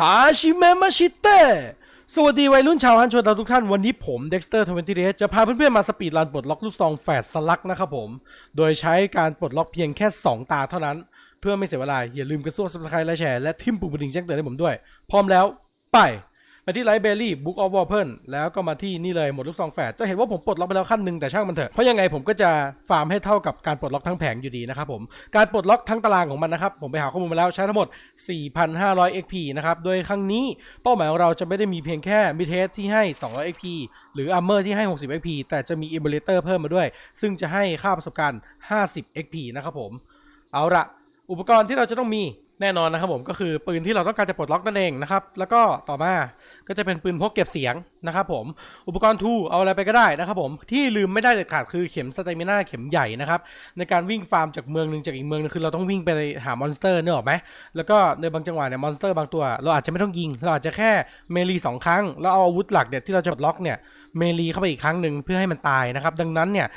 ฮาชิเมะมาชิเตะสวัสดีวัยรุ่นชาวฮันชวนเราทุกท่าน วันนี้ผมเด็กสเตอร์ทเวนตี้เจะพาเพื่อนๆมาสปีดรันปลดล็อกลูกซองแฝดสลักนะครับผม โดยใช้การปลดล็อกเพียงแค่ 2 ตาเท่านั้น เพื่อไม่เสียเวลา อย่าลืมกระซวกซับสไครต์และแชร์และทิมปุ่มกระดิ่งแจ้งเตือนให้ผมด้วย พร้อมแล้ว ไป ไปที่ไลบรารี Book of w a r p e n แล้วก็มาที่นี่เลยหมดลูกซองแฝดจะเห็นว่าผมปลดล็อกไปแล้วขั้นหนึ่งแต่ช่างมันเถอะ เพราะยังไงผมก็จะฟาร์มให้เท่ากับการปลดล็อกทั้งแผงอยู่ดีนะครับผมการปลดล็อกทั้งตารางของมันนะครับ ผมไปหาข้อมูลมาแล้วใช้ทั้งหมด 4,500 XP นะครับโดยครั้งนี้เป้าหมายของเราจะไม่ได้มีเพียงแค่มิเทสที่ให้ 200 XP หรืออัมเมอร์ที่ให้ 60 XP แต่จะมี e m u l a t o r เพิ่มมาด้วย ซึ่งจะให้ค่าประสบการณ์ 50 XP นะครับผมเอาละอุปกรณ์ที่เราจะต้องมีแน่นอนนะครับผมก็คือปืนที่เราต้องการจะปลดล็อกนั่นเองนะครับแล้วก็ต่อมา ก็จะเป็นปืนพกเก็บเสียงนะครับผมอุปกรณ์ทูเอาอะไรไปก็ได้นะครับผมที่ลืมไม่ได้เด็ดขาดคือเข็มสเตมิน่าเข็มใหญ่นะครับในการวิ่งฟาร์มจากเมืองหนึ่งจากอีกเมืองหนึงคือเราต้องวิ่งไปหามอนสเตอร์เนออไหมแล้วก็ในบางจังหวะเนี่ยมอนสเตอร์บางตัว เราอาจจะไม่ต้องยิง เราอาจจะแค่เมลีสองครั้งแล้วเอาอาวุธหลักเนี่ยที่เราจะปลดล็อกเนี่ยเมลีเข้าไปอีกครั้งหนึ่งเพื่อให้มันตายนะครับดังนั้นเนี่ย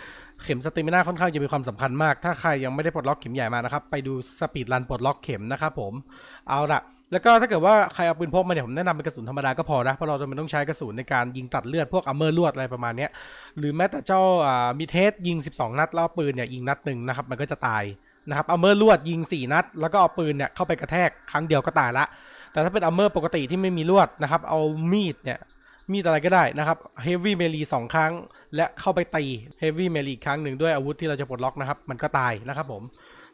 เข็มสเตมิน่าค่อนข้างจะมีความสำคัญมาก ถ้าใครยังไม่ได้ปลดล็อกเข็มใหญ่มานะครับ ไปดูสปีดรันปลดล็อกเข็มนะครับผม เอาละ แล้วก็ถ้าเกิดว่าใครเอาปืนพกมาเนี่ยผมแนะนำเป็นกระสุนธรรมดาก็พอนะเพราะเราจะไม่ต้องใช้กระสุนในการยิงตัดเลือดพวกอัมเมอร์ลวดอะไรประมาณนี้หรือแม้แต่เจ้ามีเทสยิง 12 นัดแล้วเอปืนเนี่ยยิงนัดหนึ่งนะครับมันก็จะตายนะครับอัมเมอร์ลวดยิง 4 นัด แล้วก็เอาปืนเนี่ยเข้าไปกระแทกครั้งเดียวก็ตายละ แต่ถ้าเป็นอัมเมอร์ปกติที่ไม่มีลวดนะครับเอามีดเนี่ย มีดอะไรก็ได้นะครับ Heavy Melee สองครั้ง และเข้าไปตี Heavy Melee อีกครั้งหนึ่งด้วยอาวุธที่เราจะปลดล็อกนะครับ มันก็ตายนะครับผม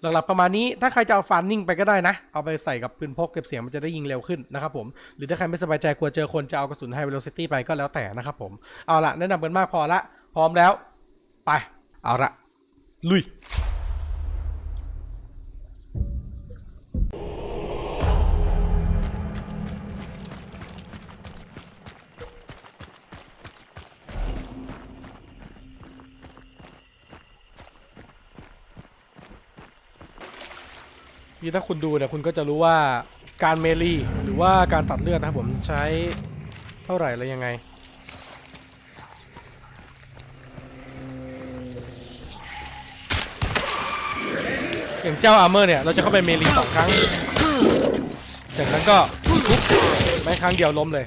หลักๆประมาณนี้ถ้าใครจะเอาฟันนิ่งไปก็ได้นะ เอาไปใส่กับปืนพกเก็บเสียงมันจะได้ยิงเร็วขึ้นนะครับผม หรือถ้าใครไม่สบายใจกลัวเจอคนจะเอากระสุน High Velocity ไปก็แล้วแต่นะครับผมเอาละแนะนำกันมากพอละ พร้อมแล้ว ไป เอาละลุย นี่ถ้าคุณดูเนี่ยคุณก็จะรู้ว่าการเมลีหรือว่าการตัดเลือดนะครับผมใช้เท่าไหร่อะไรยังไง อย่างเจ้าอาร์เมอร์เนี่ยเราจะเข้าไปเมลีสองครั้ง จากนั้นก็ทุบไม่ครั้งเดียวล้มเลย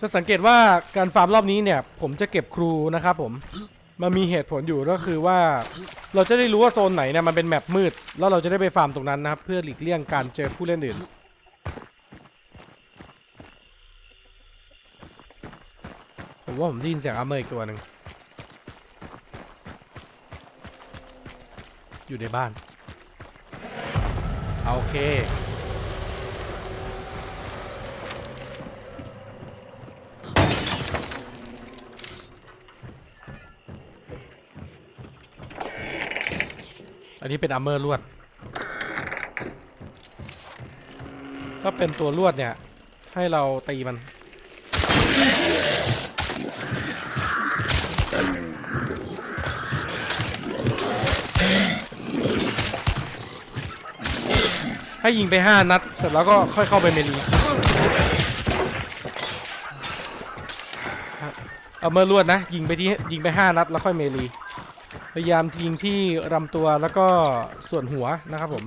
จะสังเกตว่าการฟาร์มรอบนี้เนี่ย ผมจะเก็บครูนะครับผมมันมีเหตุผลอยู่ก็คือว่าเราจะได้รู้ว่าโซนไหนเนี่ยมันเป็นแมปมืด แล้วเราจะได้ไปฟาร์มตรงนั้นนะครับ เพื่อหลีกเลี่ยงการเจอผู้เล่นอื่น ผมว่าผมได้ยินเสียงอาร์เมอร์ตัวหนึ่งอยู่ในบ้าน โอเค อันนี้เป็นอัมเมอร์ลวด ถ้าเป็นตัวลวดเนี่ย ให้เราตีมัน ให้ยิงไป5นัด เสร็จแล้วก็ค่อยเข้าไปเมลีเอาเมอร์ลวดนะ ยิงไปที่ยิงไป5นัดแล้วค่อยเมลี พยายามยิงที่ลำตัวแล้วก็ส่วนหัวนะครับผม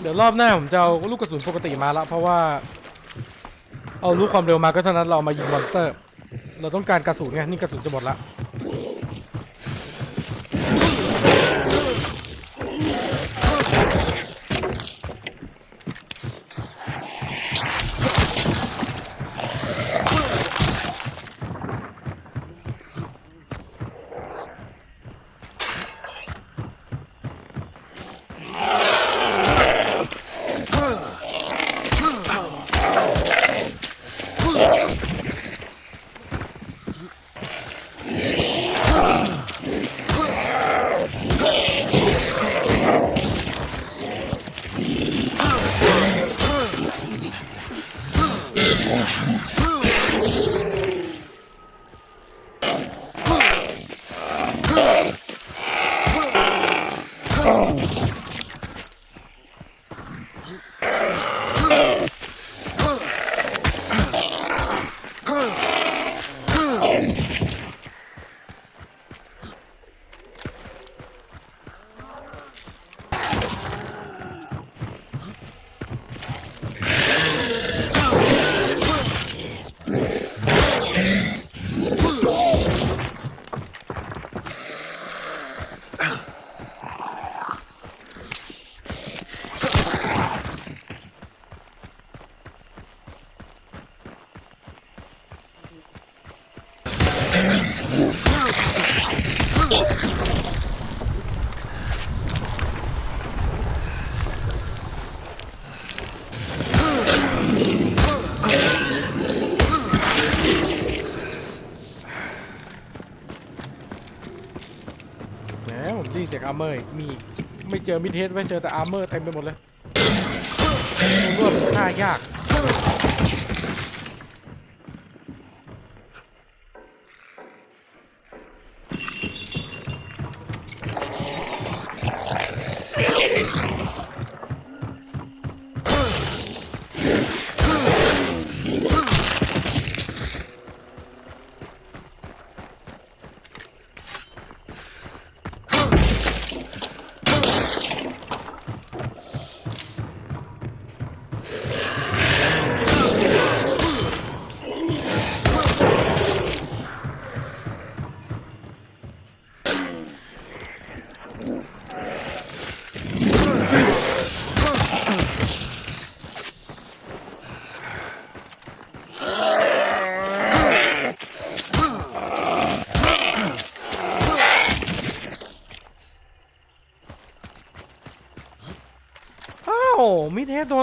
เดี๋ยวรอบหน้าผมจะเอาลูกกระสุนปกติมาละเพราะว่า เอาลูกความเร็วมาก็เท่านั้นเราเอามายิงมอนสเตอร์ เราต้องการกระสุนไงนี่กระสุนจะหมดละ แหมผมได้เสียงอาร์เมอร์มีไม่เจอมิดเทสไม่เจอแต่อาร์เมอร์เต็มไปหมดเลยผมว่ามันฆ่ายาก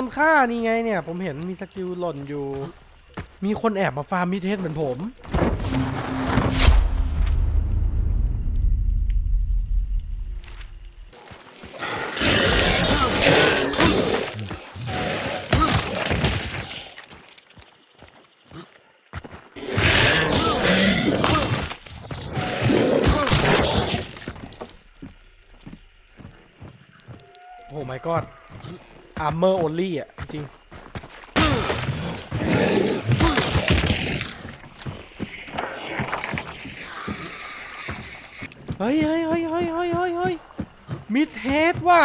มิดเทสโดนฆ่านี่ไงเนี่ย ผมเห็นมีสกิลหล่นอยู่ มีคนแอบมาฟาร์มมิเทสเหมือนผม โอ้ my god armor only อะ จริง เฮ้ยเฮ้ยเฮ้ยเฮ้ยเฮ้ยเฮ้ยเฮ้ยมิดเฮดว่ะ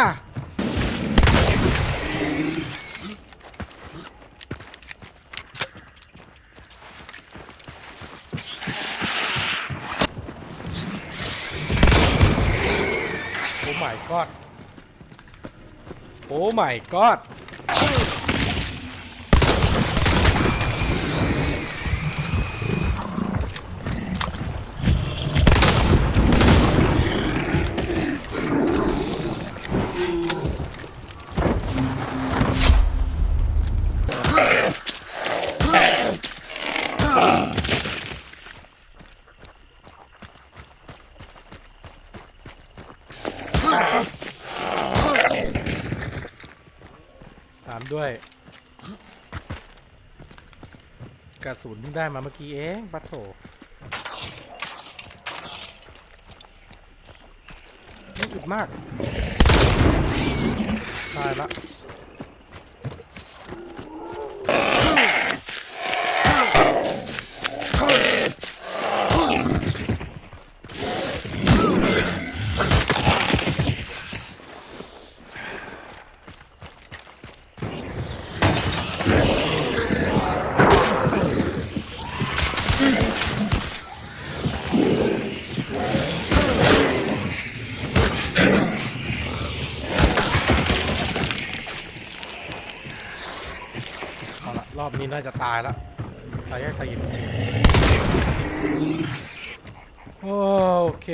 โอ้ my god โอ้ my god ด้วย กระสุนเพิ่งได้มาเมื่อกี้เองปัดโถไม่อึดมาก ตายละ นี้น่าจะตายแล้วตายแค่ตายจริงโอเค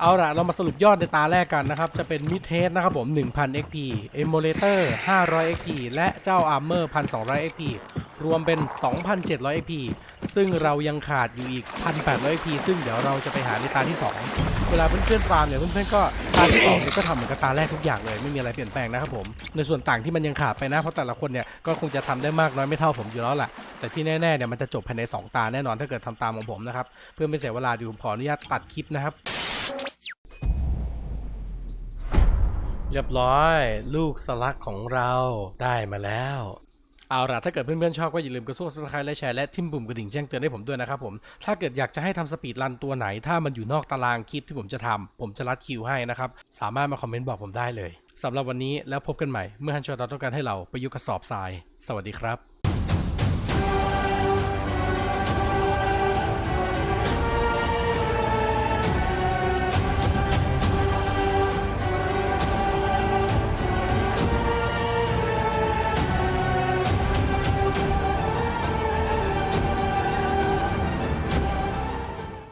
เอาล่ะ เรามาสรุปยอดในตาแรกกันนะครับ จะเป็นมิเทสนะครับผม 1,000 XP Emulator 500 XP และเจ้า Armor 1,200 XP รวมเป็น 2,700 XP ซึ่งเรายังขาดอยู่อีก 1,800 XP ซึ่งเดี๋ยวเราจะไปหาในตาที่ 2 เวลาเพื่อนๆฟาร์มเนี่ยเพื่อนๆก็ตาที่สองเนี่ยก็ทำเหมือนกับตาแรกทุกอย่างเลยไม่มีอะไรเปลี่ยนแปลงนะครับผม ในส่วนต่างที่มันยังขาดไปนะ เพราะแต่ละคนเนี่ยก็คงจะทำได้มากน้อยไม่เท่าผมอยู่แล้วแหละแต่ที่แน่ๆเนี่ยมันจะจบภายใน 2 ตาแน่นอนถ้าเกิดทำตามของผมนะครับเพื่อไม่เสียเวลาเดียวผมขออนุญาตตัดคลิปนะครับเรียบร้อย ลูกสลักของเราได้มาแล้ว เอาล่ะถ้าเกิดเพื่อนๆชอบก็อย่าลืมกระซวกสไครและแชร์และทิมปุ่มกระดิ่งแจ้งเตือนให้ผมด้วยนะครับผม ถ้าเกิดอยากจะให้ทำสปีดรันตัวไหน ถ้ามันอยู่นอกตารางคลิปที่ผมจะทำผมจะรัดคิวให้นะครับ สามารถมาคอมเมนต์บอกผมได้เลยสำหรับวันนี้แล้วพบกันใหม่เมื่อฮันชอตต้องการให้เราไปยุกกระสอบทราย สวัสดีครับ